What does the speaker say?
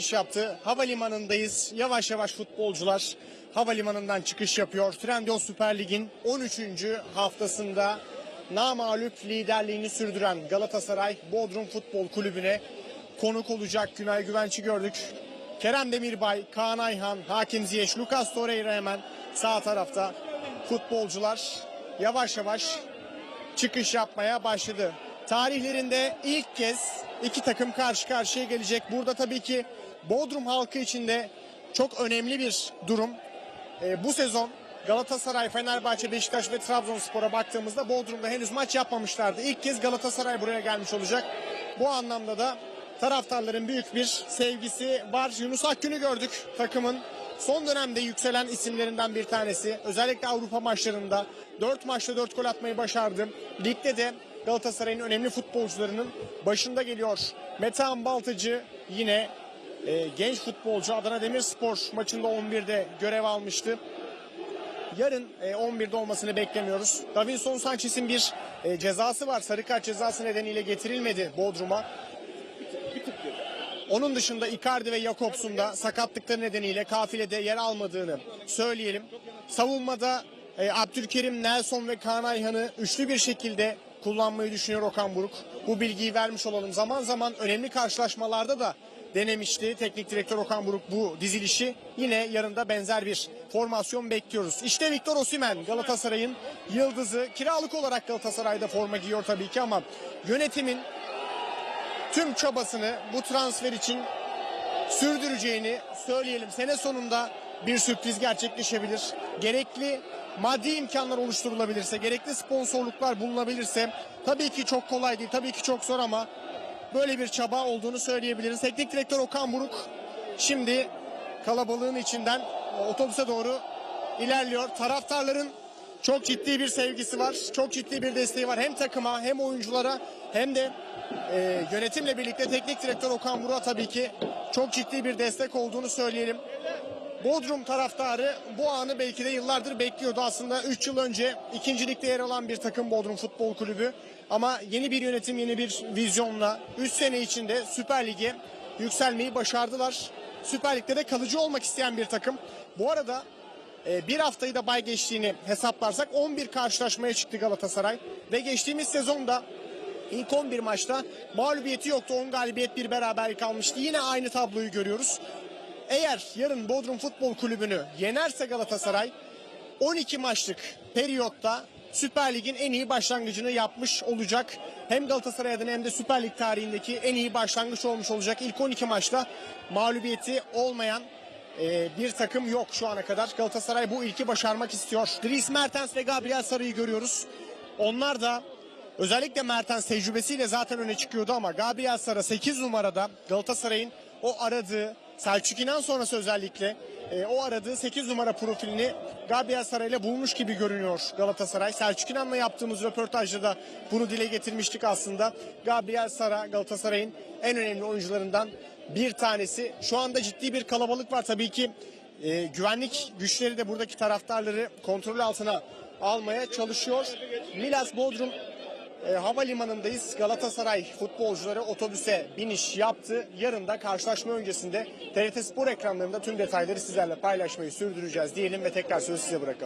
iniş yaptı. Havalimanındayız. Yavaş yavaş futbolcular havalimanından çıkış yapıyor. Trendyol Süper Lig'in 13. haftasında namağlup liderliğini sürdüren Galatasaray Bodrum Futbol Kulübü'ne konuk olacak. Günay Güvenç'i gördük. Kerem Demirbay, Kaan Ayhan, Hakim Ziyech, Lucas Torreira hemen sağ tarafta. Futbolcular yavaş yavaş çıkış yapmaya başladı. Tarihlerinde ilk kez iki takım karşı karşıya gelecek. Burada tabii ki Bodrum halkı için de çok önemli bir durum. Ee, bu sezon Galatasaray, Fenerbahçe, Beşiktaş ve Trabzonspor'a baktığımızda Bodrum'da henüz maç yapmamışlardı. İlk kez Galatasaray buraya gelmiş olacak. Bu anlamda da taraftarların büyük bir sevgisi var. Yunus Akgün'ü gördük takımın son dönemde yükselen isimlerinden bir tanesi. Özellikle Avrupa maçlarında 4 maçta 4 gol atmayı başardı. Ligde de Galatasaray'ın önemli futbolcularının başında geliyor. Metehan Baltacı yine e, genç futbolcu Adana Demirspor maçında 11'de görev almıştı. Yarın e, 11'de olmasını beklemiyoruz. Davinson Sanchez'in bir e, cezası var. Sarı kart cezası nedeniyle getirilmedi Bodrum'a. Onun dışında Icardi ve Jakobs'un da sakatlıkları nedeniyle kafilede yer almadığını söyleyelim. Savunmada e, Abdülkerim, Nelson ve Kaan Ayhan'ı üçlü bir şekilde kullanmayı düşünüyor Okan Buruk. Bu bilgiyi vermiş olalım. Zaman zaman önemli karşılaşmalarda da denemişti teknik direktör Okan Buruk bu dizilişi. Yine yarında benzer bir formasyon bekliyoruz. İşte Victor Osimhen Galatasaray'ın yıldızı. Kiralık olarak Galatasaray'da forma giyiyor tabii ki ama yönetimin tüm çabasını bu transfer için sürdüreceğini söyleyelim. Sene sonunda bir sürpriz gerçekleşebilir. Gerekli maddi imkanlar oluşturulabilirse, gerekli sponsorluklar bulunabilirse tabii ki çok kolay değil, tabii ki çok zor ama böyle bir çaba olduğunu söyleyebiliriz. Teknik direktör Okan Buruk şimdi kalabalığın içinden otobüse doğru ilerliyor. Taraftarların çok ciddi bir sevgisi var. Çok ciddi bir desteği var. Hem takıma hem oyunculara hem de e, yönetimle birlikte teknik direktör Okan Buruk'a tabii ki çok ciddi bir destek olduğunu söyleyelim. Bodrum taraftarı bu anı belki de yıllardır bekliyordu. Aslında 3 yıl önce ikincilikte yer alan bir takım Bodrum Futbol Kulübü. Ama yeni bir yönetim, yeni bir vizyonla 3 sene içinde Süper Lig'e yükselmeyi başardılar. Süper Lig'de de kalıcı olmak isteyen bir takım. Bu arada e, bir haftayı da bay geçtiğini hesaplarsak 11 karşılaşmaya çıktı Galatasaray. Ve geçtiğimiz sezonda ilk 11 maçta mağlubiyeti yoktu. 10 galibiyet bir beraberlik almıştı. Yine aynı tabloyu görüyoruz. Eğer yarın Bodrum Futbol Kulübü'nü yenerse Galatasaray 12 maçlık periyotta Süper Lig'in en iyi başlangıcını yapmış olacak. Hem Galatasaray adına hem de Süper Lig tarihindeki en iyi başlangıç olmuş olacak. İlk 12 maçta mağlubiyeti olmayan e, bir takım yok şu ana kadar. Galatasaray bu ilki başarmak istiyor. Dries Mertens ve Gabriel Sarı'yı görüyoruz. Onlar da özellikle Mertens tecrübesiyle zaten öne çıkıyordu ama Gabriel Sara 8 numarada Galatasaray'ın o aradığı Selçuk İnan sonrası özellikle e, o aradığı 8 numara profilini Gabriel Sara ile bulmuş gibi görünüyor Galatasaray. Selçuk İnan'la yaptığımız röportajda da bunu dile getirmiştik aslında. Gabriel Sara Galatasaray'ın en önemli oyuncularından bir tanesi. Şu anda ciddi bir kalabalık var tabii ki. e, güvenlik güçleri de buradaki taraftarları kontrol altına almaya çalışıyor. Milas Bodrum e, havalimanındayız. Galatasaray futbolcuları otobüse biniş yaptı. Yarın da karşılaşma öncesinde TRT Spor ekranlarında tüm detayları sizlerle paylaşmayı sürdüreceğiz diyelim ve tekrar sözü size bırakalım.